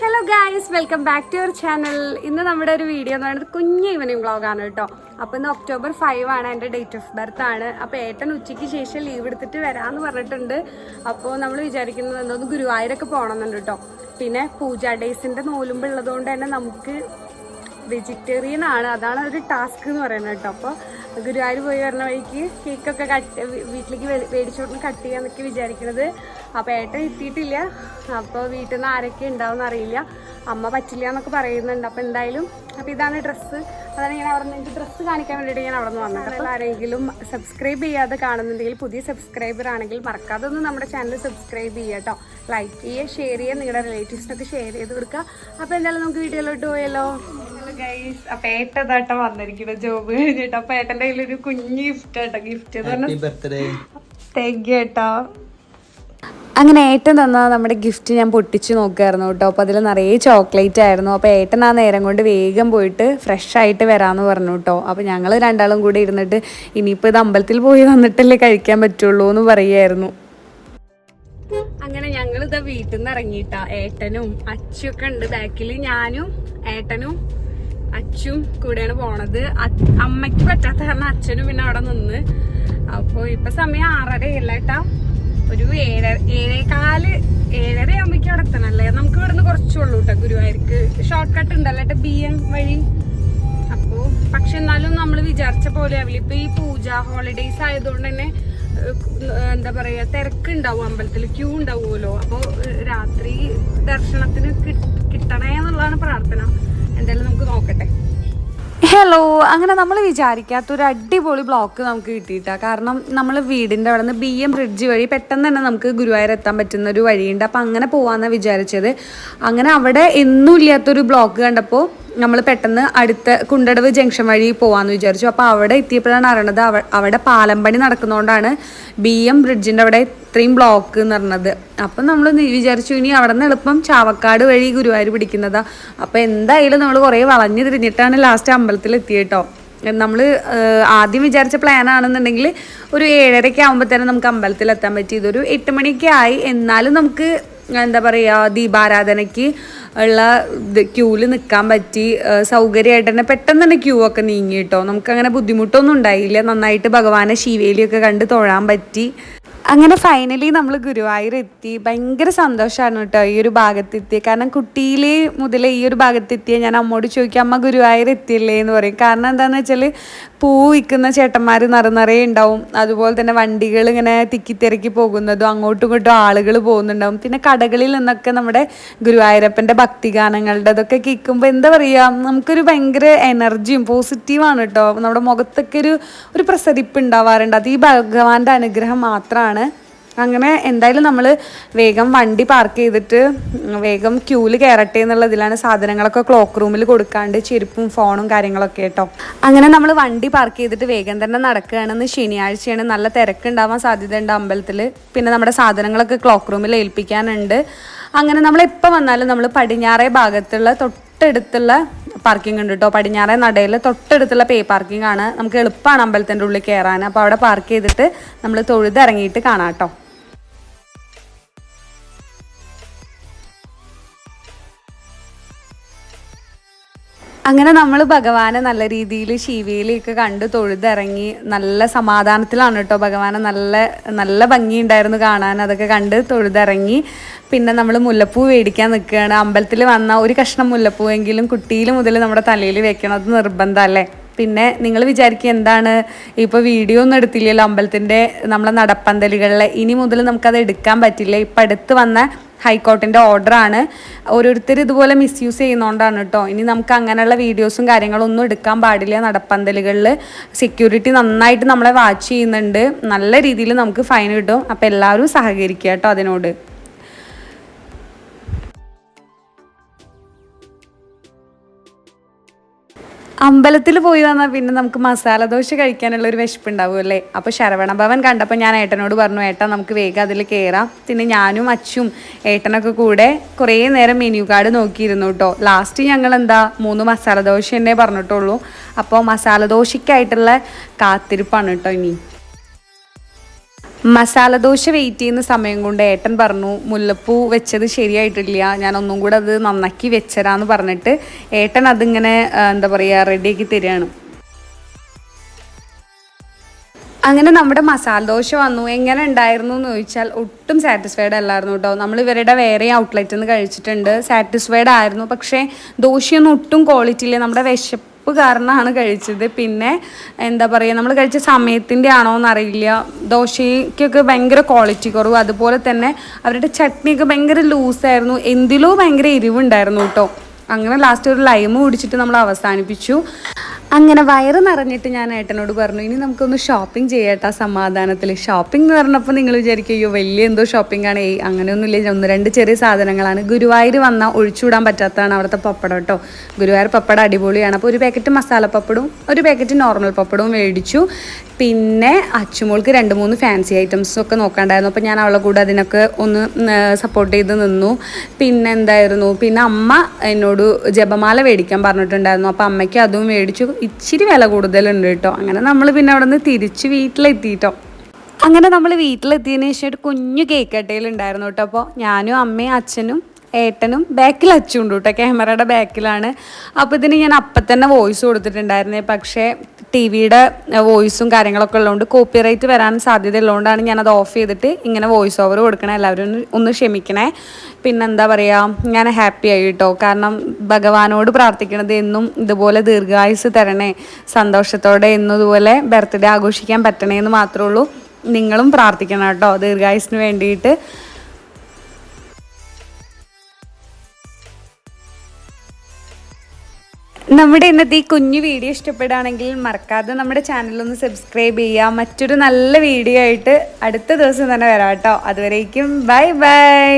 Hello guys welcome back to your channel ഇന്ന് നമ്മുടെ ഒരു വീഡിയോ എന്ന് പറയുന്നത് കുഞ്ഞ് ഈവനിങ് വ്ളോഗാണ് കേട്ടോ. അപ്പോൾ ഇന്ന് ഒക്ടോബർ ഫൈവ് ആണ് എന്റെ ഡേറ്റ് ഓഫ് ബർത്ത് ആണ്. അപ്പോൾ ഏട്ടൻ ഉച്ചയ്ക്ക് ശേഷം ലീവ് എടുത്തിട്ട് വരാമെന്ന് പറഞ്ഞിട്ടുണ്ട്. അപ്പോൾ നമ്മൾ വിചാരിക്കുന്നത് എന്തോന്ന് ഗുരുവായൂരൊക്കെ പോകണമെന്നുണ്ട് കേട്ടോ. പിന്നെ പൂജാ ഡേയ്സിന്റെ നോലുമ്പ് ഉള്ളതുകൊണ്ട് തന്നെ നമുക്ക് വെജിറ്റേറിയൻ ആണ്. അതാണ് ഒരു ടാസ്ക് എന്ന് പറയുന്നത് കേട്ടോ. അപ്പോൾ ഗുരുവായൂർ പോയി വരുന്ന വഴിക്ക് കേക്കൊക്കെ കട്ട് വീട്ടിലേക്ക് മേടിച്ചോട്ട് കട്ട് ചെയ്യാന്നൊക്കെ വിചാരിക്കുന്നത് അപ്പോൾ ഏട്ടൻ എത്തിയിട്ടില്ല. അപ്പോൾ വീട്ടിൽ നിന്ന് ആരൊക്കെ ഉണ്ടാവും അറിയില്ല. അമ്മ പറ്റില്ല എന്നൊക്കെ പറയുന്നുണ്ട്. അപ്പോൾ എന്തായാലും അപ്പോൾ ഇതാണ് ഡ്രസ്സ്. അതാണ് ഞാൻ അവിടെ നിന്ന് ഡ്രസ്സ് കാണിക്കാൻ വേണ്ടിയിട്ട് ഞാൻ അവിടെ നിന്ന് വന്നത് അപ്പോൾ ആരെങ്കിലും സബ്സ്ക്രൈബ് ചെയ്യാതെ കാണുന്നുണ്ടെങ്കിൽ പുതിയ സബ്സ്ക്രൈബർ ആണെങ്കിൽ മറക്കാതെ ഒന്ന് നമ്മുടെ ചാനൽ സബ്സ്ക്രൈബ് ചെയ്യുക കേട്ടോ. ലൈക്ക് ചെയ്യുക ഷെയർ ചെയ്യുക നിങ്ങളുടെ റിലേറ്റീവ്സിനൊക്കെ ഷെയർ ചെയ്ത് കൊടുക്കുക. അപ്പോൾ എന്തായാലും നമുക്ക് വീഡിയോയിലോട്ട് പോയല്ലോ. ഗൈസ് അപ്പൊ ഏട്ടതാട്ട വന്നിരിക്കുന്ന ജോബ് കഴിഞ്ഞിട്ട്. അപ്പൊ ഏട്ടന്റെ കയ്യിലൊരു കുഞ്ഞു ഗിഫ്റ്റ് കേട്ടോ ഗിഫ്റ്റ് എന്ന് പറഞ്ഞാൽ ബർത്ത്ഡേ താങ്ക് യു അങ്ങനെ ഏട്ടൻ തന്ന നമ്മുടെ ഗിഫ്റ്റ് ഞാൻ പൊട്ടിച്ച് നോക്കുകയായിരുന്നു കേട്ടോ. അപ്പോൾ അതിൽ നിറയെ ചോക്ലേറ്റ് ആയിരുന്നു. അപ്പോൾ ഏട്ടൻ ആ നേരം കൊണ്ട് വേഗം പോയിട്ട് ഫ്രഷ് ആയിട്ട് വരാമെന്ന് പറഞ്ഞു കേട്ടോ. അപ്പോൾ ഞങ്ങൾ രണ്ടാളും കൂടി ഇരുന്നിട്ട് ഇനിയിപ്പോൾ ഇത് അമ്പലത്തിൽ പോയി വന്നിട്ടല്ലേ കഴിക്കാൻ പറ്റുള്ളൂ എന്ന് പറയുമായിരുന്നു അങ്ങനെ ഞങ്ങൾ ഇതാ വീട്ടിൽ നിന്ന് ഇറങ്ങിയിട്ടാ. ഏട്ടനും അച്ചും ഒക്കെ ഉണ്ട്. ബാക്കിൽ ഞാനും ഏട്ടനും അച്ചും കൂടെയാണ് പോണത്. അമ്മയ്ക്ക് പറ്റാത്ത കാരണം അച്ഛനും പിന്നെ അവിടെ നിന്ന്. അപ്പോൾ ഇപ്പൊ സമയം ആറര ഇല്ല കേട്ടാ ഒരു ഏഴര ഏഴേകാൽ ഏഴര ആകുമ്പോഴേക്കും അവിടെ എത്തണല്ലേ നമുക്ക് ഇവിടുന്ന് കുറച്ചുള്ളൂ കേട്ടോ ഗുരുവായൂർക്ക്. ഷോർട്ട് കട്ട് ഉണ്ടല്ലോ ബി എം വഴി. അപ്പോ പക്ഷെ എന്നാലും നമ്മൾ വിചാരിച്ച പോലെ ആവില്ല. ഇപ്പൊ ഈ പൂജ ഹോളിഡേയ്സ് ആയതുകൊണ്ട് തന്നെ എന്താ പറയാ തിരക്കുണ്ടാവും അമ്പലത്തിൽ ക്യൂ ഉണ്ടാവുമല്ലോ. അപ്പോ രാത്രി ദർശനത്തിന് കിട്ട്- കിട്ടണേ എന്നുള്ളതാണ് പ്രാർത്ഥന. എന്തായാലും നമുക്ക് നോക്കട്ടെ. ഹലോ അങ്ങനെ നമ്മൾ വിചാരിക്കാത്ത ഒരു അടിപൊളി ബ്ലോക്ക് നമുക്ക് കിട്ടിയിട്ടാ. കാരണം നമ്മൾ വീടിന്റെ അവിടെ നിന്ന് ബി എം ബ്രിഡ്ജ് വഴി പെട്ടെന്ന് തന്നെ നമുക്ക് ഗുരുവായൂർ എത്താൻ പറ്റുന്ന ഒരു വഴിയുണ്ട്. അപ്പം അങ്ങനെ പോകാമെന്നാണ് വിചാരിച്ചത്. അങ്ങനെ അവിടെ എന്നും ഇല്ലാത്തൊരു ബ്ലോക്ക് കണ്ടപ്പോൾ നമ്മൾ പെട്ടെന്ന് അടുത്ത കുണ്ടടവ് ജംഗ്ഷൻ വഴി പോകാമെന്ന് വിചാരിച്ചു. അപ്പോൾ അവിടെ എത്തിയപ്പോഴാണ് അറിയണത് അവ അവിടെ പാലം പണി നടക്കുന്നതുകൊണ്ടാണ് ബി എം ബ്രിഡ്ജിന്റെ അവിടെ ഇത്രയും ബ്ലോക്ക് എന്ന് പറഞ്ഞത്. അപ്പം നമ്മൾ വിചാരിച്ചു ഇനി അവിടെ നിന്ന് എളുപ്പം ചാവക്കാട് വഴി ഗുരുവായൂർ പിടിക്കുന്നതാ. അപ്പോൾ എന്തായാലും നമ്മൾ കുറേ വളഞ്ഞു തിരിഞ്ഞിട്ടാണ് ലാസ്റ്റ് അമ്പലത്തിൽ എത്തിയിട്ടോ നമ്മൾ ആദ്യം വിചാരിച്ച പ്ലാൻ ആണെന്നുണ്ടെങ്കിൽ ഒരു ഏഴരയ്ക്ക് ആകുമ്പോൾ തന്നെ നമുക്ക് അമ്പലത്തിൽ എത്താൻ പറ്റി. ഇതൊരു എട്ട് മണിയൊക്കെ ആയി. എന്നാലും നമുക്ക് എന്താ പറയുക ദീപാരാധനയ്ക്ക് ഉള്ള ക്യൂവിൽ നിൽക്കാൻ പറ്റി സൗകര്യമായിട്ട് തന്നെ പെട്ടെന്ന് തന്നെ ക്യൂ ഒക്കെ നീങ്ങി കേട്ടോ. നമുക്കങ്ങനെ ബുദ്ധിമുട്ടൊന്നും ഉണ്ടായില്ല. നന്നായിട്ട് ഭഗവാനെ ശിവേലിയൊക്കെ കണ്ട് തൊഴാൻ പറ്റി. അങ്ങനെ ഫൈനലി നമ്മൾ ഗുരുവായൂർ എത്തി. ഭയങ്കര സന്തോഷമാണ് കേട്ടോ ഈ ഒരു ഭാഗത്തെത്തി കാരണം കുട്ടിയിലെ മുതൽ ഈ ഒരു ഭാഗത്തെത്തിയ. ഞാൻ അമ്മോട് ചോദിക്കാം അമ്മ ഗുരുവായൂർ എത്തിയില്ലേ? എന്ന് പറയും. കാരണം എന്താണെന്ന് വെച്ചാൽ പൂ വിൽക്കുന്ന ചേട്ടന്മാർ നിറ നിറയെ ഉണ്ടാവും. അതുപോലെ തന്നെ വണ്ടികൾ ഇങ്ങനെ തിക്കിത്തിരക്കി പോകുന്നതും അങ്ങോട്ടും ഇങ്ങോട്ടും ആളുകൾ പോകുന്നുണ്ടാവും. പിന്നെ കടകളിൽ നിന്നൊക്കെ നമ്മുടെ ഗുരുവായൂരപ്പന്റെ ഭക്തിഗാനങ്ങളുടെ അതൊക്കെ കേൾക്കുമ്പോൾ എന്താ പറയുക നമുക്കൊരു ഭയങ്കര എനർജിയും പോസിറ്റീവാണ് കേട്ടോ നമ്മുടെ മുഖത്തൊക്കെ ഒരു ഒരു പ്രസരിപ്പ് ഉണ്ടാവാറുണ്ട്. അത് ഈ ഭഗവാന്റെ അനുഗ്രഹം മാത്രമാണ് അങ്ങനെ എന്തായാലും നമ്മൾ വേഗം വണ്ടി പാർക്ക് ചെയ്തിട്ട് വേഗം ക്യൂവിൽ കയറട്ടെ എന്നുള്ളതിലാണ് സാധനങ്ങളൊക്കെ ക്ലോക്ക് റൂമിൽ കൊടുക്കാണ്ട് ചെരുപ്പും ഫോണും കാര്യങ്ങളൊക്കെ കേട്ടോ. അങ്ങനെ നമ്മൾ വണ്ടി പാർക്ക് ചെയ്തിട്ട് വേഗം തന്നെ നടക്കുകയാണെന്ന് ശനിയാഴ്ചയാണ് നല്ല തിരക്കുണ്ടാവാൻ സാധ്യതയുണ്ട് അമ്പലത്തിൽ പിന്നെ നമ്മുടെ സാധനങ്ങളൊക്കെ ക്ലോക്ക് റൂമിൽ ഏൽപ്പിക്കാനുണ്ട്. അങ്ങനെ നമ്മൾ എപ്പോൾ വന്നാലും നമ്മൾ പടിഞ്ഞാറേ ഭാഗത്തുള്ള തൊട്ടടുത്തുള്ള പാർക്കിംഗ് ഉണ്ട് കേട്ടോ പടിഞ്ഞാറേ നടയിൽ തൊട്ടടുത്തുള്ള പേ പാർക്കിംഗ് ആണ്. നമുക്ക് എളുപ്പമാണ് അമ്പലത്തിന്റെ ഉള്ളിൽ കയറാൻ അപ്പോൾ അവിടെ പാർക്ക് ചെയ്തിട്ട് നമ്മൾ തൊഴുതിറങ്ങിയിട്ട് കാണാം കേട്ടോ അങ്ങനെ നമ്മൾ ഭഗവാനെ നല്ല രീതിയിൽ ശിവയിലേക്ക് കണ്ട് തൊഴുതിറങ്ങി നല്ല സമാധാനത്തിലാണ് കേട്ടോ ഭഗവാനെ നല്ല നല്ല ഭംഗിയുണ്ടായിരുന്നു കാണാൻ. അതൊക്കെ കണ്ട് തൊഴുതിറങ്ങി പിന്നെ നമ്മൾ മുല്ലപ്പൂ മേടിക്കാൻ നിൽക്കുകയാണ് അമ്പലത്തിൽ വന്ന ഒരു കഷ്ണം മുല്ലപ്പൂവെങ്കിലും കുട്ടിയിൽ മുതൽ നമ്മുടെ തലയിൽ വെക്കണം അത് നിർബന്ധമല്ലേ പിന്നെ നിങ്ങൾ വിചാരിക്കുക എന്താണ്? ഇപ്പോൾ വീഡിയോ ഒന്നും എടുത്തില്ലല്ലോ അമ്പലത്തിന്റെ നമ്മളെ നടപ്പന്തലുകളിലെ. ഇനി മുതൽ നമുക്കത് എടുക്കാൻ പറ്റില്ല. ഇപ്പം അടുത്ത് വന്ന ഹൈക്കോർട്ടിന്റെ ഓർഡറാണ് ഓരോരുത്തർ ഇതുപോലെ മിസ്യൂസ് ചെയ്യുന്നതുകൊണ്ടാണ് കേട്ടോ ഇനി നമുക്ക് അങ്ങനെയുള്ള വീഡിയോസും കാര്യങ്ങളും ഒന്നും എടുക്കാൻ പാടില്ല നടപ്പന്തലുകളിൽ സെക്യൂരിറ്റി നന്നായിട്ട് നമ്മളെ വാച്ച് ചെയ്യുന്നുണ്ട്. നല്ല രീതിയിൽ നമുക്ക് ഫൈൻ കിട്ടും. അപ്പോൾ എല്ലാവരും സഹകരിക്കുക കേട്ടോ അതിനോട്. അമ്പലത്തിൽ പോയി വന്നാൽ പിന്നെ നമുക്ക് മസാല ദോശ കഴിക്കാനുള്ള ഒരു വിശപ്പുണ്ടാവും അല്ലേ? അപ്പോൾ ശരവണ ഭവൻ കണ്ടപ്പോൾ ഞാൻ ഏട്ടനോട് പറഞ്ഞു ഏട്ടാ നമുക്ക് വേഗം അതിൽ കയറാം പിന്നെ ഞാനും അച്ചും ഏട്ടനൊക്കെ കൂടെ കുറേ നേരം മെനു കാർഡ് നോക്കിയിരുന്നു കേട്ടോ ലാസ്റ്റ് ഞങ്ങൾ എന്താ മൂന്ന് മസാല ദോശ എന്നേ പറഞ്ഞിട്ടുള്ളൂ. അപ്പോൾ മസാല ദോശയ്ക്കായിട്ടുള്ള കാത്തിരിപ്പാണ് കേട്ടോ ഇനി. മസാല ദോശ വെയിറ്റ് ചെയ്യുന്ന സമയം കൊണ്ട് ഏട്ടൻ പറഞ്ഞു മുല്ലപ്പൂ വെച്ചത് ശരിയായിട്ടില്ല ഞാൻ ഒന്നും കൂടെ അത് നന്നാക്കി വെച്ചരാന്ന് പറഞ്ഞിട്ട് ഏട്ടൻ അതിങ്ങനെ എന്താ പറയുക റെഡിയാക്കി തരികയാണ് അങ്ങനെ നമ്മുടെ മസാല ദോശ വന്നു. എങ്ങനെ ഉണ്ടായിരുന്നു എന്ന് ചോദിച്ചാൽ ഒട്ടും സാറ്റിസ്ഫൈഡ് അല്ലായിരുന്നു കേട്ടോ. നമ്മൾ ഇവരുടെ വേറെ ഔട്ട്ലെറ്റിൽ നിന്ന് കഴിച്ചിട്ടുണ്ട്. സാറ്റിസ്ഫൈഡ് ആയിരുന്നു. പക്ഷേ ദോശയൊന്നും ഒട്ടും ക്വാളിറ്റി ഇല്ല. നമ്മുടെ വിശപ്പ് കാരണമാണ് കഴിച്ചത്. പിന്നെ എന്താ പറയുക നമ്മൾ കഴിച്ച സമയത്തിന്റെ ആണോ എന്നറിയില്ല. ദോശയ്ക്കൊക്കെ ഭയങ്കര ക്വാളിറ്റി കുറവ്. അതുപോലെ തന്നെ അവരുടെ ചട്നിയൊക്കെ ഭയങ്കര ലൂസായിരുന്നു എന്തിലോ ഭയങ്കര എരിവുണ്ടായിരുന്നു കേട്ടോ. അങ്ങനെ ലാസ്റ്റ് ഒരു ലൈമ് കുടിച്ചിട്ട് നമ്മൾ അവസാനിപ്പിച്ചു. അങ്ങനെ വയറ് നിറഞ്ഞിട്ട് ഞാൻ ഏട്ടനോട് പറഞ്ഞു ഇനി നമുക്കൊന്ന് ഷോപ്പിംഗ് ചെയ്യട്ടാ സമാധാനത്തിൽ ഷോപ്പിംഗ് എന്ന് പറഞ്ഞപ്പോൾ നിങ്ങൾ വിചാരിക്കും അയ്യോ വലിയ എന്തോ ഷോപ്പിംഗ് ആണ്. ഏയ് അങ്ങനെയൊന്നുമില്ല. ഒന്ന് രണ്ട് ചെറിയ സാധനങ്ങളാണ്. ഗുരുവായൂർ വന്നാൽ ഒഴിച്ചുവിടാൻ പറ്റാത്തതാണ് അവിടുത്തെ പപ്പടം കേട്ടോ. ഗുരുവായൂർ പപ്പടം അടിപൊളിയാണ്. അപ്പോൾ ഒരു പാക്കറ്റ് മസാല പപ്പടവും ഒരു പാക്കറ്റ് നോർമൽ പപ്പടവും മേടിച്ചു. പിന്നെ അച്ചുമോൾക്ക് രണ്ട് മൂന്ന് ഫാൻസി ഐറ്റംസും ഒക്കെ നോക്കാണ്ടായിരുന്നു. അപ്പോൾ ഞാൻ അവളെ കൂടെ അതിനൊക്കെ ഒന്ന് സപ്പോർട്ട് ചെയ്ത് നിന്നു. പിന്നെ എന്തായിരുന്നു? പിന്നെ അമ്മ എന്നോട് ജപമാല മേടിക്കാൻ പറഞ്ഞിട്ടുണ്ടായിരുന്നു. അപ്പോൾ അമ്മയ്ക്ക് അതും മേടിച്ചു. ഇച്ചിരി വില കൂടുതലുണ്ട് കേട്ടോ. അങ്ങനെ നമ്മൾ പിന്നെ അവിടെ നിന്ന് തിരിച്ച് വീട്ടിലെത്തിയിട്ടോ അങ്ങനെ നമ്മൾ വീട്ടിലെത്തിയതിന് ശേഷം ഒരു കുഞ്ഞു കേക്ക് കട്ടയിലുണ്ടായിരുന്നു കേട്ടോ. അപ്പോൾ ഞാനും അമ്മയും അച്ഛനും ഏട്ടനും ബാക്കിൽ അച്ചുണ്ട് കേട്ടോ ക്യാമറയുടെ ബാക്കിലാണ്. അപ്പോൾ ഇതിന് ഞാൻ അപ്പം തന്നെ വോയിസ് കൊടുത്തിട്ടുണ്ടായിരുന്നേ. പക്ഷേ ടി വിയുടെ വോയിസും കാര്യങ്ങളൊക്കെ ഉള്ളതുകൊണ്ട് കോപ്പിറൈറ്റ് വരാൻ സാധ്യത ഉള്ളതുകൊണ്ടാണ് ഞാനത് ഓഫ് ചെയ്തിട്ട് ഇങ്ങനെ വോയിസ് ഓവർ കൊടുക്കണേ. എല്ലാവരും ഒന്ന് ക്ഷമിക്കണേ. പിന്നെ എന്താ പറയുക ഞാൻ ഹാപ്പി ആയി കേട്ടോ. കാരണം ഭഗവാനോട് പ്രാർത്ഥിക്കണത് എന്നും ഇതുപോലെ ദീർഘായുസ് തരണേ സന്തോഷത്തോടെ എന്നും ഇതുപോലെ ബർത്ത്ഡേ ആഘോഷിക്കാൻ പറ്റണേ എന്ന് മാത്രമേ ഉള്ളൂ. നിങ്ങളും പ്രാർത്ഥിക്കണം കേട്ടോ ദീർഘായുസിന് വേണ്ടിയിട്ട്. നമ്മുടെ ഇന്നത്തെ ഈ കുഞ്ഞു വീഡിയോ ഇഷ്ടപ്പെടുകയാണെങ്കിൽ മറക്കാതെ നമ്മുടെ ചാനലൊന്ന് സബ്സ്ക്രൈബ് ചെയ്യുക. മറ്റൊരു നല്ല വീഡിയോ ആയിട്ട് അടുത്ത ദിവസം തന്നെ വരാം കേട്ടോ. അതുവരേക്കും ബൈ ബൈ